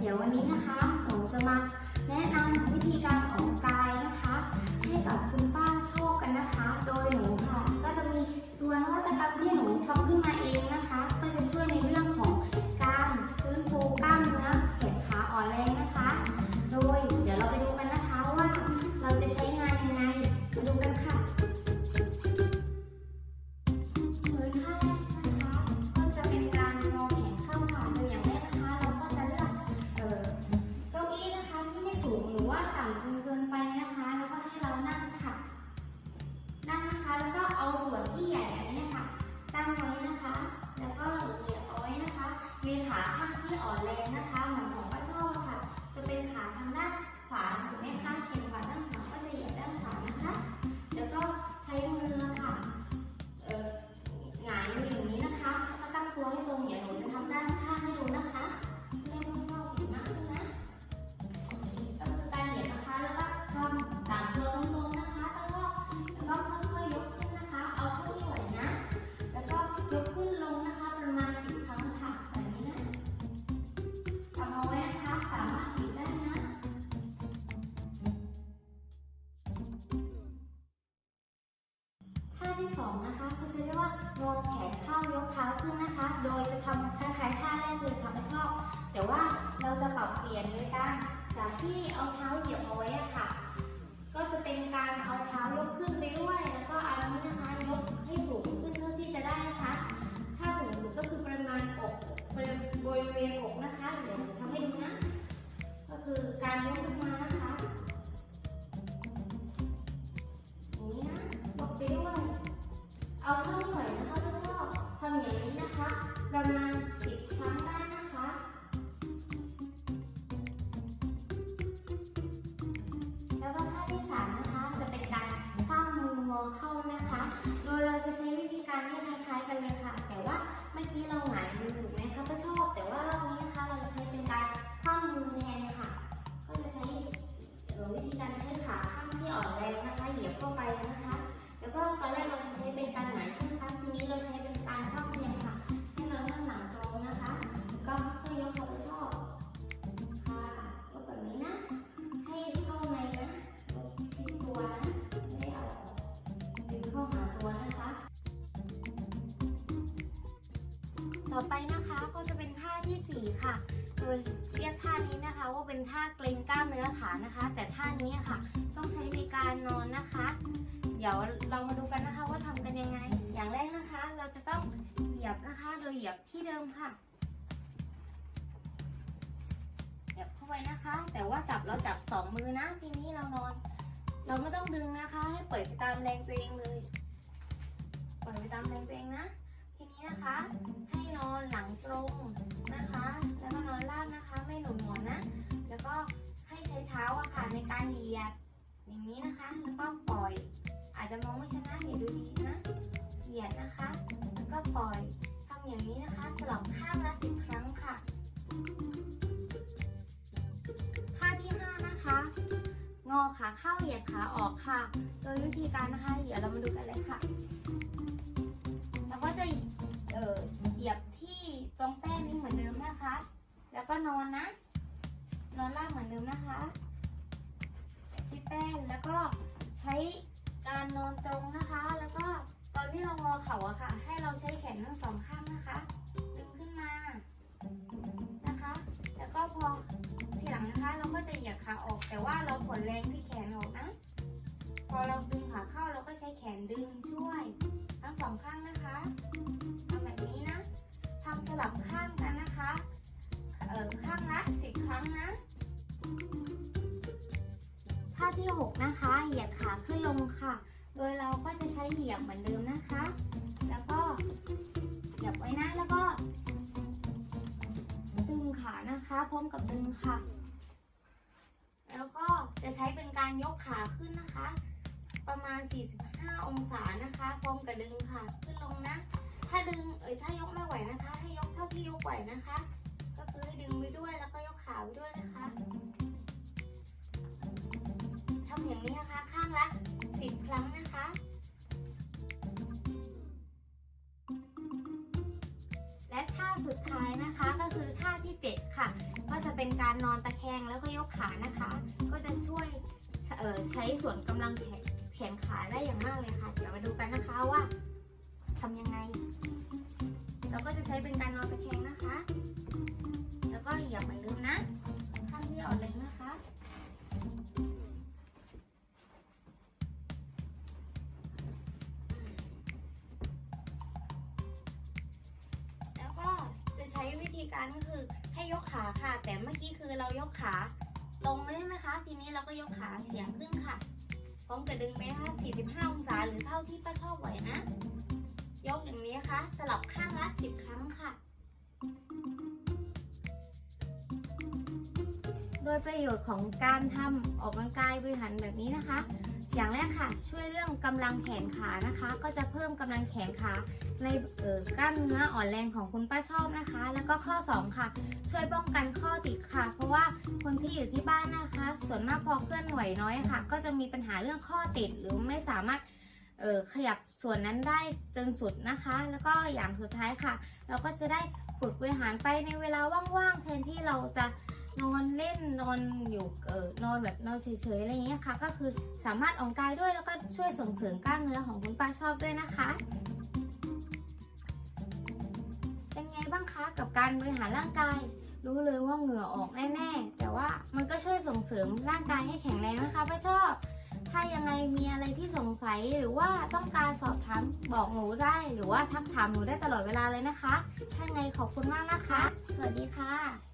เดี๋ยววันนี้นะคะหนูจะมาแนะนำวิธีการออกกำลังกายนะคะ ให้กับคุณป้าโชคกันนะคะ โดยหนูค่ะก็จะมีตัวนวัตกรรมที่หนูทำขึ้นมาเองนะคะ ก็จะช่วยในเรื่องของการฟื้นฟูกล้ามเนื้อแขนขาอ่อนแรง มีขาข้างที่อ่อนแรงนะคะเหมือนของป้าชอบค่ะ จะเป็นขาทางด้านขวาถูกไหมคะ ที่สองนะคะเขาจะเรียกว่างอแขนเข้ายกเท้าขึ้นนะคะ โดยจะทำคล้ายๆท่าแรกเลยค่ะไม่ชอบ แต่ว่าเราจะปรับเปลี่ยนโดยการจากที่เอาเท้าเหยียบเอาไว้ค่ะ ก็จะเป็นการเอาเท้ายก เอาเท่าที่ไหวนะคะถ้าชอบทำอย่างนี้นะคะ ประมาณสิบครั้งได้นะคะ แล้วก็ท่าที่สามนะคะ จะเป็นการคว้างมืององเข้านะคะ โดยเราจะใช้วิธีการที่คล้ายๆกันเลยค่ะ แต่ว่าเมื่อกี้เราหงายมือถูกไหมคะก็ชอบแต่ว่ารอบนี้นะคะเราจะใช้เป็นการคว้างมือแทนค่ะ ก็จะใช้วิธีการใช้ขาข้างที่อ่อนแรงนะคะ เหยียบเข้าไปนะคะ แล้วก็ตอนแรกเราจะใช้เป็นการ อไปนะคะก็จะเป็นท่าที่สี่ค่ะโดยเรียกท่านี้นะคะ ว่าเป็นท่าเกร็งกล้ามเนื้อขานะคะ แต่ท่านี้ค่ะ ต้องใช้ในการนอนนะคะ เดี๋ยวเรามาดูกันนะคะว่าทำกันยังไง อย่างแรกนะคะ เราจะต้องเหยียบนะคะ โดยเหยียบที่เดิมค่ะเหยียบเข้าไปนะคะ แต่ว่าจับเราจับสองมือนะทีนี้เรานอน เราไม่ต้องดึงนะคะ ให้เปล่อยไปตามแรงตัวเองเลยเปล่อยไปตามแรงตัวเองนะทีนี้นะคะให้ ในการเหยียดอย่างนี้นะคะ แล้วก็ปล่อย อาจจะมองไม่ชัดนะเดี๋ยวดูดีนะ เหยียดนะคะ แล้วก็ปล่อยทำอย่างนี้นะคะ สลับข้างละสิบครั้งค่ะ ท่าที่ห้านะคะ งอขาเข้าเหยียดขาออกค่ะ โดยวิธีการนะคะ เดี๋ยวเรามาดูกันเลยค่ะ แล้วก็จะเออเหยียบที่ตรงแป้นนี้เหมือนเดิมนะคะ แล้วก็นอนนะ นอนล่างเหมือนเดิมนะคะ ที่แป้นแล้วก็ใช้การนอนตรงนะคะ แล้วก็ตอนที่เรางอเข่าอะค่ะ ให้เราใช้แขนทั้งสองข้างนะคะ ดึงขึ้นมานะคะ แล้วก็พอทีหลังนะคะเราก็จะเหยียดขาออก แต่ว่าเราผ่อนแรงที่แขนออกนะ พอเราดึงขาเข้าเราก็ใช้แขนดึงช่วย ทั้งสองข้างนะคะทำแบบนี้นะทำสลับข้างกันนะคะ เอ่อข้างละสิบครั้งนะ ท่าที่ 6 นะคะ เหยียดขาขึ้นลงค่ะ โดยเราก็จะใช้เหยียบเหมือนเดิมนะคะ แล้วก็เหยียบไว้นะแล้วก็ดึงขานะคะ พร้อมกับดึงค่ะ แล้วก็จะใช้เป็นการยกขาขึ้นนะคะ ประมาณ 45 องศานะคะ พร้อมกับดึงค่ะ ขึ้นลงนะ ถ้าดึงเอ้ยถ้ายกไม่ไหวนะคะ ให้ยกเท่าที่ยกไหวนะคะ ก็คือดึงไปด้วยแล้วก็ยกขาไปด้วยนะคะ นี้นะคะ ข้างละ10ครั้งนะคะ และท่าสุดท้ายนะคะก็คือท่าที่7ค่ะ ก็จะเป็นการนอนตะแคงแล้วก็ยกขานะคะ ก็จะช่วยใช้ส่วนกำลังแขนแขนขาได้อย่างมากเลยค่ะ เดี๋ยวมาดูกันนะคะว่าทำยังไง เราก็จะใช้เป็นการนอนตะแคงนะคะ แล้วก็อย่าเหมือนเดิมนะ ข้างที่อ่อนแรงนะคะแล้ว การก็คือให้ยกขาค่ะ แต่เมื่อกี้คือเรายกขาตรงใช่ไหมคะ ทีนี้เราก็ยกขาเฉียงขึ้นค่ะ พร้อมกับดึงไปค่ะ 45 องศาหรือเท่าที่ป้าชอบไหวนะ ยกอย่างนี้นะคะ สลับข้างละ 10 ครั้งค่ะ โดยประโยชน์ของการทำออกกำลังกายบริหารแบบนี้นะคะ อย่างแรกค่ะ ช่วยเรื่องกำลังแขนขานะคะ ก็จะเพิ่มกำลังแขนขา ในเอ่อกล้ามเนื้ออ่อนแรงของคุณป้าชอบนะคะ แล้วก็ข้อ 2 ค่ะ ช่วยป้องกันข้อติดค่ะ เพราะว่าคนที่อยู่ที่บ้านนะคะ ส่วนมากพอเคลื่อนไหวน้อยค่ะ ก็จะมีปัญหาเรื่องข้อติดหรือไม่สามารถเออขยับส่วนนั้นได้จนสุดนะคะ แล้วก็อย่างสุดท้ายค่ะ เราก็จะได้ฝึกบริหารไปในเวลาว่างๆแทนที่เราจะนอนเล่นนอนอยู่เออนอนแบบนอนเฉยๆอะไรเงี้ยค่ะ ก็คือสามารถออกกายด้วยแล้วก็ช่วยส่งเสริมกล้ามเนื้อของคุณป้าชอบด้วยนะคะ บ้างคะกับการบริหารร่างกาย รู้เลยว่าเหงื่อออกแน่ๆ แต่ว่ามันก็ช่วยส่งเสริมร่างกายให้แข็งแรงนะคะป้าชอบ ถ้ายังไงมีอะไรที่สงสัยหรือว่าต้องการสอบถามบอกหนูได้ หรือว่าทักถามหนูได้ตลอดเวลาเลยนะคะ ถ้าไงขอบคุณมากนะคะ สวัสดีค่ะ